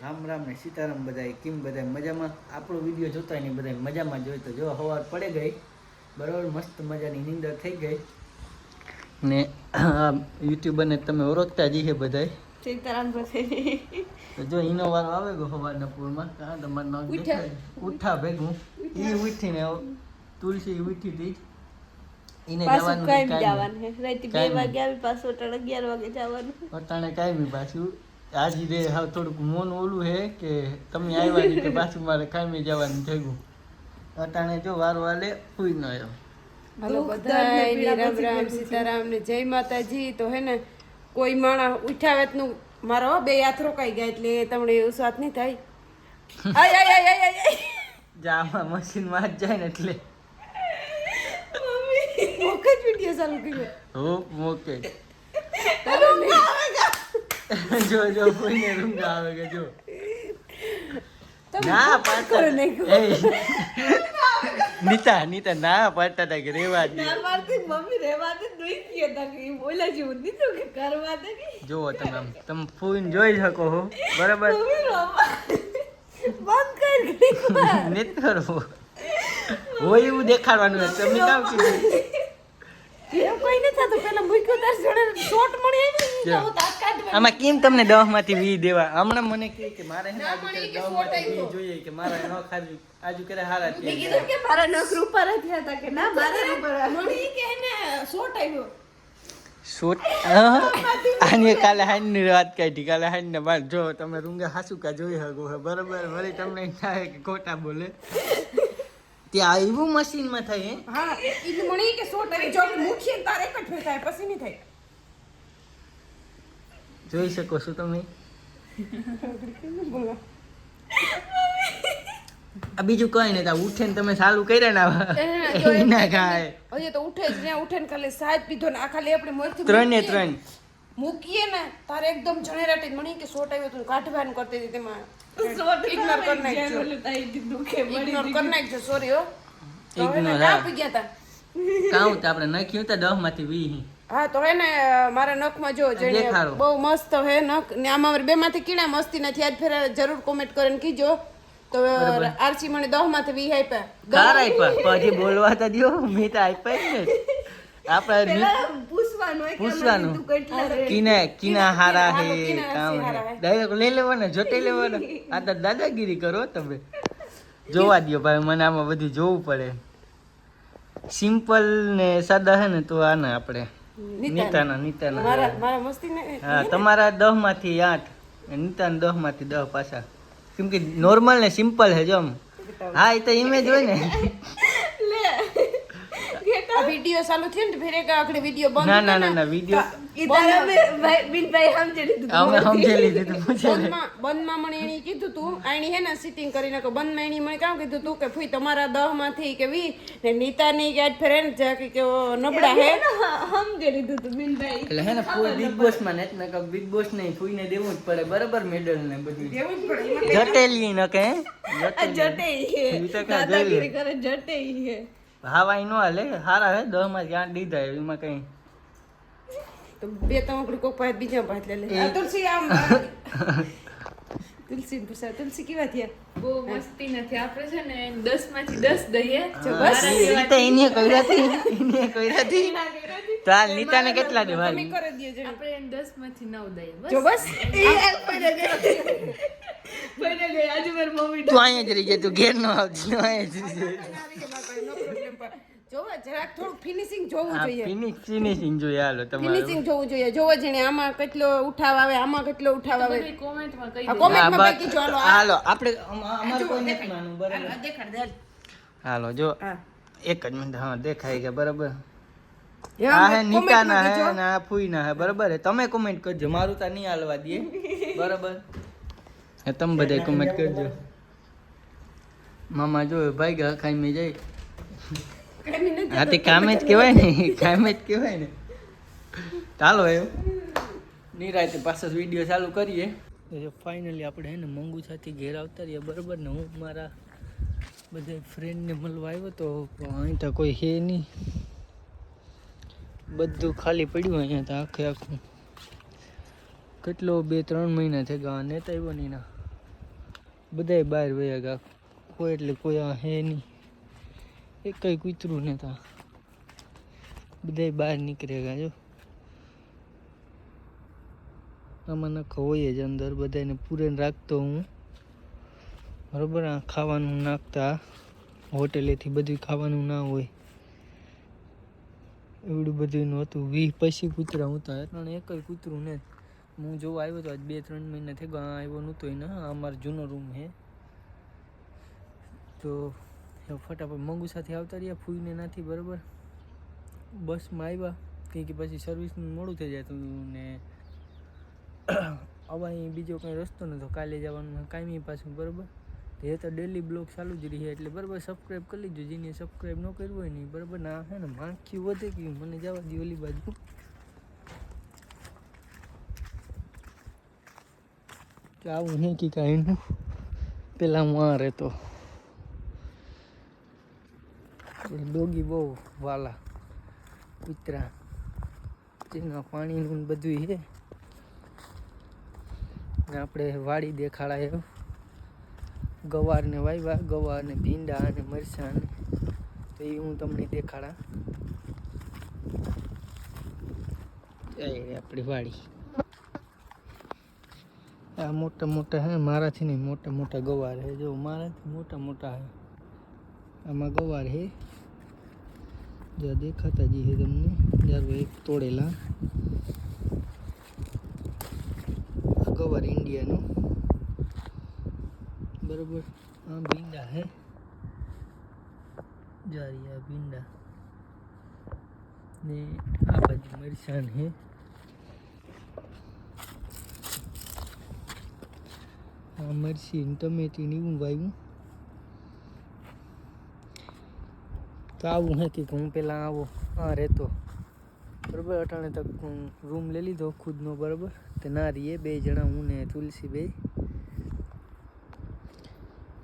રામ રામ ને સીતારામ બધાય કેમ બધાય? મજામાં? આપણો વીડિયો જોતા નહીં બધા મજામાં જોઈ તો જો હવાર પડે ગઈ. બરાબર? મસ્ત મજાની નિંદર થઈ ગઈ. ને યુટ્યુબરને તમે ઓળખતા જ છે બધાય. સીતારામ તો જો એનો વારો આવે ગો સવારના પૂરમાં. કાં તમારે નામ? ઉઠા. ભેગું એ ઉઠીને તુલસી ઉઠી હતી. એને જવાનું કાઈ જવાનું રાતે 2 વાગે આવી પાછું અટાણે અગિયાર વાગે જવાનું અટાણે કાંઈ પાછું. આજે રે હાવ થોડુંક મોન ઓલું હે કે તમે આવ્યા નહીં કે પાછું મારે કાંઈ જવાનું થયું અટાણે જો વારો વાલે સુઈ ન આવ્યો. હાલો દુઃખ, દર્દ ને બધાય પીડા રામ રામ સીતારામ ને જય માતાજી તો હે ને કોઈ માણસ ઉઠાવેતનું મારો બે હાથ રોકાઈ ગયા એટલે તમને એવું સ્વાદ નહીં થાય. આય આય આય આય આય. જામાં મશીનમાં જાય ને એટલે. મોકે જ વીડિયો ચાલુ કર્યો. હો મોકે જો જો કોઈને રૂંગા આવે કે જો. ના પાડતા એ. નીતા નીતા ના પાડતા તા કે રેવા દે. ના પાડતી મમ્મી રેવા દે દુઈ કે તા કે બોલા જેવું નીતો કે કરવા દે કે જુઓ તમે તમે ફૂન જોઈ શકો હો. બરાબર? બંધ કર વાર. નથી હોય એવું દેખાડવાનું હોય. તમે કામ કીધું? એવું કોઈ નથી થતું. પેલા મૂક્યો તાર જોડે શોટ મળી આવી આમાં કેમ તમને દહમાંથી વી દેવા? હમણાં મને કહે કે મારે હે આજુ દહમાંથી વી જોઈએ કે મારે ન ખાજુ આજુ કરે હારા છે કીધું કે મારા નખ જ થયા હતા કે ના મારા ઉપર મળી કે ને શોટ આવ્યો શોટ? આની કાલે હાઈની વાત કાઢી. કાલે હાઈની બાદ જો તમે રૂંગા હાસુકા જોઈ શકો બરાબર? વળી તમને થાય કે ખોટા બોલે. ત્યાં એવું મશીનમાં થાય હે? ઈ મણી કે શોટ આવી. જો આપણે તારે ફેર થાય પછી નહીં થાય. જોઈ શકો છો તમે. આ બીજું કઈ નહીં ઉઠે ને તમે સારું કર્યા ને આવા, ના ખાય. હજી તો ઉઠે જ ત્યાં ઉઠે ને ખાલી સાહેબ પીધો ને આ ખાલી આપણે મોરથી ત્રણે મૂકીએ. ત્રણ. મૂકીએ ને તારે એકદમ જણેરાટી જ મળી કે શોટ આવ્યો તું કાઢવાનું કરતી હતી તેમાં. કરી નાખજો. ઇગ્નોર કરી નાખજો સોરી હો. ગયા તા. કાઉ આપણે નાખ્યું તો દહમાંથી વી હા તો હે ને મારા નખમાં જો જેને બહુ મસ્ત હે નખ. ને આમાં બે માંથી કીડા મસ્તી નથી. આજ ફેર જરૂર કોમેન્ટ કરીને કીજો. તો આરસી મને દહમાંથી વી આપ્યા કાર આપ્યા પછી બોલવા તો દો મેં તો આપ્યા જ ને આપણે પૂછવાનું પૂછવાનું. કિના કિના હારા હે કામ. ડાયરેક્ટ લઈ લેવાના જોટે લેવાના. આ તો દાદાગીરી કરો તમે. જોવા દ્યો ભાઈ મને આમાં બધું જોવું પડે. સિમ્પલ ને સાદા હે ને તો આના આપણે. નીતાના નીતાના. મારા મારા મસ્તી હા તમારા દહમાંથી આઠ અને નીતાના દહમાંથી દહ પાછા. કેમ કે નોર્મલ ને સિમ્પલ હે જમ હા એ તો ઇમેજ હોય ને. આ વીડિયો ચાલુ થયો ને ફેર એક આખડે વિડિયો બંધ ના ના ના ના વીડિયો ઈ તારા બિનભાઈ સમજી લીધું અમે સમજી લીધું પૂછે બંધમાં બંધમાં મને એણે કીધું તું આણી હે ને સિટિંગ કરીને કે બંધમાં એણે મને કામ કીધું તું કે ફૂઈ તમારા દહમાંથી કે વી ને નીતાની કે ફેર હે જા કે કે નબળા હે. સમજી લીધું તું બિનભાઈ એટલે હે ને ફૂલ બિગ બોસમાં ને એટલે કે બિગ બોસ નહીં ફૂઈને દેવું જ પડે બરાબર મેડલ ને બધું. જ પડે જટેલી ન કે હે. કરે હે હાવાઈ નો હાલે. હારા હે દહમાં ક્યાં દીધા એમાં કઈ. તો બે ત્રણ વખત કોક પાસે બીજા પાસે લે લે. તુલસી આમ તુલસી ને પૂછા તુલસી કેવા થયા? બહુ મસ્તી નથી. આપણે છે ને દસમાંથી દસ દઈએ બસ. રીતે એને કઈ હતી એને કઈ હતી તો. આ નીતાને કેટલા દેવા તમે કરી દઈએ જણ આપણે એને દસમાંથી નવ દઈએ. બસ. જો બસ. એ પડે ગઈ પડે ગઈ આજે મારી મમ્મી તું અહીંયા જ રહી જાય તું ઘેર નો આવજો અહીંયા જ રહી જાય. જોવા જરાક થોડું ફિનિશિંગ જોવું જોઈએ. ફિનિશ ફિનિશિંગ જોઈએ હાલો તમારું. ફિનિશિંગ જોવું જોઈએ. જોવો જેને આમાં કેટલો ઉઠાવ આવે આમાં કેટલો ઉઠાવ આવે. કોમેન્ટમાં કહી આ દે હા, કોમેન્ટમાં બસ. હાલો હાલો આપણે અમારું કોઈ નથી માનવું બરાબર. દેખાડ દે હાલો જો. એક જ મિનિટ હા દેખાય ગયા બરાબર. હા, હે comment નીતાના હે કહેજો. ને આ ફૂઈના હે બરાબર તમે કોમેન્ટ કરજો મારું તો નહીં હાલવા દે. બરાબર. હે તમે બધા કોમેન્ટ કરજો. મામા જો ભાઈ ગયા ખાઈ મેં જાય. હા તે કામે જ કહેવાય ને. કામે જ કહેવાય ને. ચાલો એમ. નિરાતે પાછો વીડિયો ચાલુ કરીએ. ફાઇનલી આપણે હે ને મંગુ સાથી ઘેર આવતા રહીએ બરાબર ને? હું મારા બધા ફ્રેન્ડને મળવા આવ્યો તો અહીં તો કોઈ હે નહીં. બધું ખાલી પડ્યું અહીંયા તો આખે આખું. કેટલો બે ત્રણ મહિના થઈ ગયા નેતા આવ્યો નહીં ના બધાય બહાર વયા ગયા. કોઈ એટલે કોઈ આ હે નહીં. એક કઈ કૂતરું તા. બધાય બહાર નીકળે ગયા, જો. આમાં નખો હોય જ અંદર બધાને પૂરેને રાખતો હું. બરોબર, આ ખાવાનું નાખતા હોટેલેથી બધું ખાવાનું ના હોય. એવડું બધું હતું. વીસ પછી કૂતરા હતા એટલે એકય કૂતરું ને હું જોવા આવ્યો તો આજ બે ત્રણ મહિના થઈ ગયા આવ્યો નહોતો એને અમારો જૂનો રૂમ છે તો એ ફટાફટ મંગુ સાથે આવતા રહ્યા, ફૂઈને નથી બરાબર. બસમાં આવ્યા કંઈ કે પછી સર્વિસનું મોડું થઈ જાય ને અહીં બીજો કંઈ રસ્તો નહોતો કાલે જવાનું કાયમી પાછું, બરાબર. તો એ તો ડેલી બ્લોગ ચાલુ જ રહે એટલે બરાબર સબસ્ક્રાઈબ કરી લીધું જેને સબસ્ક્રાઈબ ન કર્યું હોય ને બરાબર ના હે ને માખી વધે કે મને જવા દે ઓલી બાજુ. કે આવું નહીં કે કાંઈ પેલા હું આ રહેતો. ડોગી બહુ વાલા કૂતરા. તેના પાણીનું બધું છે. આપણે વાડી દેખાડાય ગવારને વાવ્યા ગવાર ને ભીંડા અને મરચાં તો એ હું તમને દેખાડા. આપણી વાડી. આ મોટા મોટા હે, મારાથી નહીં, મોટા મોટા ગવાર હે. જો, મારાથી મોટા મોટા હે. આમાં ગવાર હે. જો દેખાતા જી હે તમને. ત્યાર એક તોડેલા. કવર ઇન્ડિયાનું બરોબર. આ ભીંડા હે. જારી આ ભીંડા. ને આ બાજુ મરસાન હે. આ મરસી ટમેટી ને એવું વાવ્યું તો આવું હે કે હું પહેલાં આવો? હા, રહેતો. બરાબર, અટાણે તક હું રૂમ લઈ લીધો ખુદનો, બરાબર? તે ના રહીએ બે જણા, હું ને તુલસી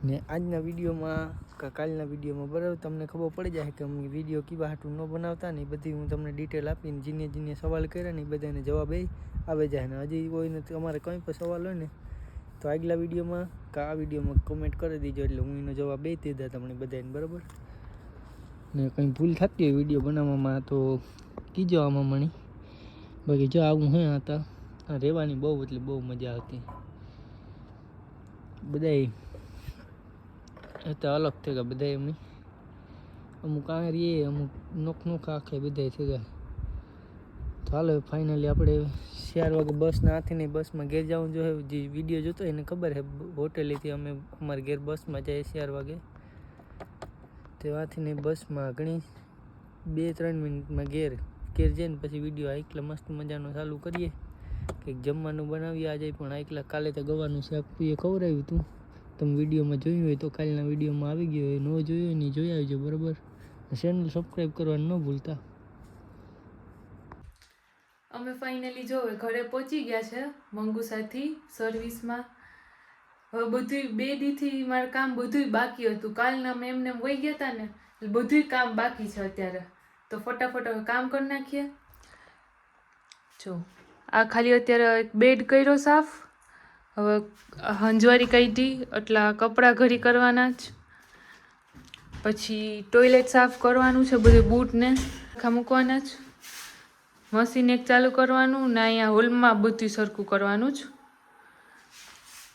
ને આજના વિડીયોમાં, કે કાલના વિડીયોમાં, બરાબર, તમને ખબર પડી જાય કે અમે વીડિયો કીવા હાટું ન બનાવતા ને એ બધી હું તમને ડિટેલ આપીને જીને જીને સવાલ કર્યા ને એ બધાને જવાબ એ આવે જાય ને. હજી કોઈને અમારે કંઈ પણ સવાલ હોય ને, તો આગલા વિડીયોમાં, કા આ વિડીયોમાં કમેન્ટ કરી દીજો એટલે હું એનો જવાબ બે દીધા તમને બધાને, બરાબર? ને કંઈ ભૂલ થતી હોય વીડિયો બનાવવામાં, તો કીજો આમાં મણી બાકી જો આવું હે હતા રહેવાની બહુ એટલે બહુ મજા આવતી. બધાય હતા અલગ થઈ ગયા બધા એમની અમુક આ રહીએ અમુક નોખ નોખ આખે બધા થઈ ગયા હાલો ફાઇનલી આપણે ચાર વાગે બસના હાથીને બસમાં ઘેર જવું જો જે વીડિયો જોતો એને ખબર છે હોટેલેથી અમે અમારા ઘેર બસમાં જઈએ ચાર વાગે. તે ને બસમાં ઘણી બે ત્રણ મિનિટમાં ઘેર ઘેર જઈને પછી વીડિયો આઈકલા મસ્ત મજાનો ચાલુ કરીએ. કંઈક જમવાનું બનાવીએ. આજે પણ આઈકલા કાલે તો ગવાનું શાક એ ખવડાવ્યું હતું તમે વિડીયોમાં જોયું હોય તો કાલના વિડીયોમાં આવી ગયો હોય. ન જોયું હોય ને જોઈ આવજો, બરાબર? ચેનલ સબસ્ક્રાઈબ કરવાનું ન ભૂલતા. અમે ફાઇનલી જો ઘરે પહોંચી ગયા છે મંગુસાથી સર્વિસમાં હવે બધું બે દીથી મારું કામ બધું બાકી હતું. કાલના મેં એમને વહી ગયા હતા ને બધું કામ બાકી છે અત્યારે. તો ફટાફટ કામ કરી નાખીએ. જો, આ ખાલી અત્યારે એક બેડ કર્યો સાફ. હવે હંજવારી કાઢી એટલા કપડાં ઘરી કરવાના જ. પછી ટોયલેટ સાફ કરવાનું છે બધું બૂટને, આખા મૂકવાના જ. મશીન એક ચાલુ કરવાનું ને અહીંયા હોલમાં બધું સરખું કરવાનું જ.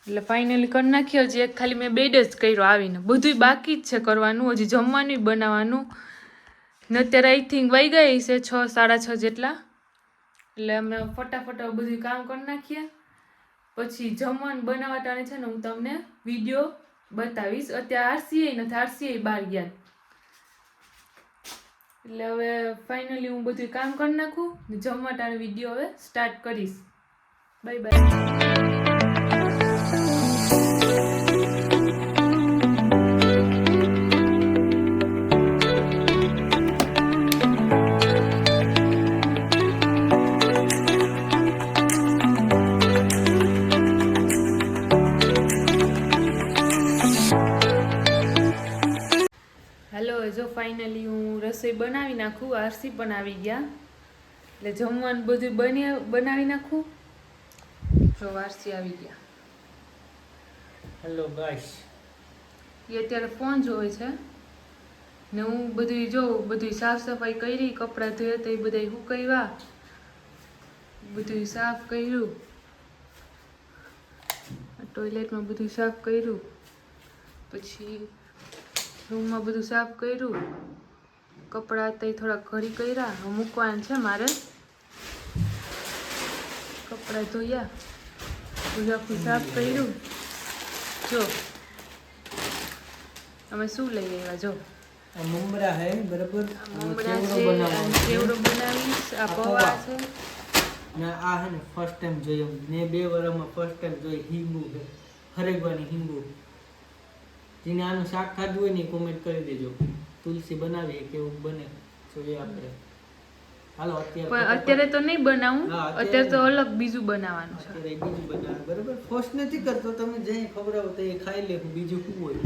એટલે ફાઇનલી કરી નાખ્યો હજી એક ખાલી મેં બેડ જ કર્યો આવીને. બધું બાકી જ છે કરવાનું, હજી જમવાનું બનાવવાનું. ને અત્યારે આઈ થિંક વહી ગઈ છે છ, સાડા છ જેટલા. એટલે અમે ફટાફટ બધું કામ કરી નાખીએ. પછી જમવાનું બનાવવા ટાણે છે ને હું તમને વીડિયો બતાવીશ. અત્યારે આરસીઆઈ નથી આરસીઆઈ બહાર ગયા. એટલે હવે ફાઇનલી હું બધું કામ કરી નાખું જમવા ટાણે વીડિયો હવે સ્ટાર્ટ કરીશ. બાય બાય ફાઇનલી હું રસોઈ બનાવી નાખું આરસી પણ આવી ગયા. એટલે જમવાનું બધું બની બનાવી નાખું. જો આરસી આવી ગયા. હેલો ગાઈસ એ અત્યારે ફોન જોવે છે. ને હું બધું જોઉં બધું સાફ સફાઈ કરી કપડાં ધોયા તો એ બધા સુકાવ્યા બધું સાફ કર્યું. ટોયલેટમાં બધું સાફ કર્યું. પછી રૂમમાં બધું સાફ કર્યું. કપડાં તે થોડા ઘડી કર્યા. મૂકવાના છે મારે. કપડાં ધોયા. બધું આખું સાફ કર્યું. જો. અમે શું લઈ આવ્યા? જો. મમરા હે બરાબર? મમરા છે ચેવડો બનાવીશ. આ પૌવા. છે. ને આ હે ને ફર્સ્ટ ટાઈમ જોયો. મેં બે વર્ષમાં ફર્સ્ટ ટાઈમ જોઈ. હિંગુ હરેગવાની હિંગુ. જેને આનું શાક ખાધું હોય ને કોમેન્ટ કરી દેજો. તુલસી બનાવીએ કેવું બને જોઈએ આપણે. હાલો પણ અત્યારે અત્યારે તો નહીં બનાવું અત્યારે અત્યારે તો અલગ બીજું બનાવવાનું છે. અત્યારે બીજું બનાવવાનું બરાબર? ફોર્સ નથી કરતો તમે જે ખબર તો એ ખાઈ લે બીજું શું હોય?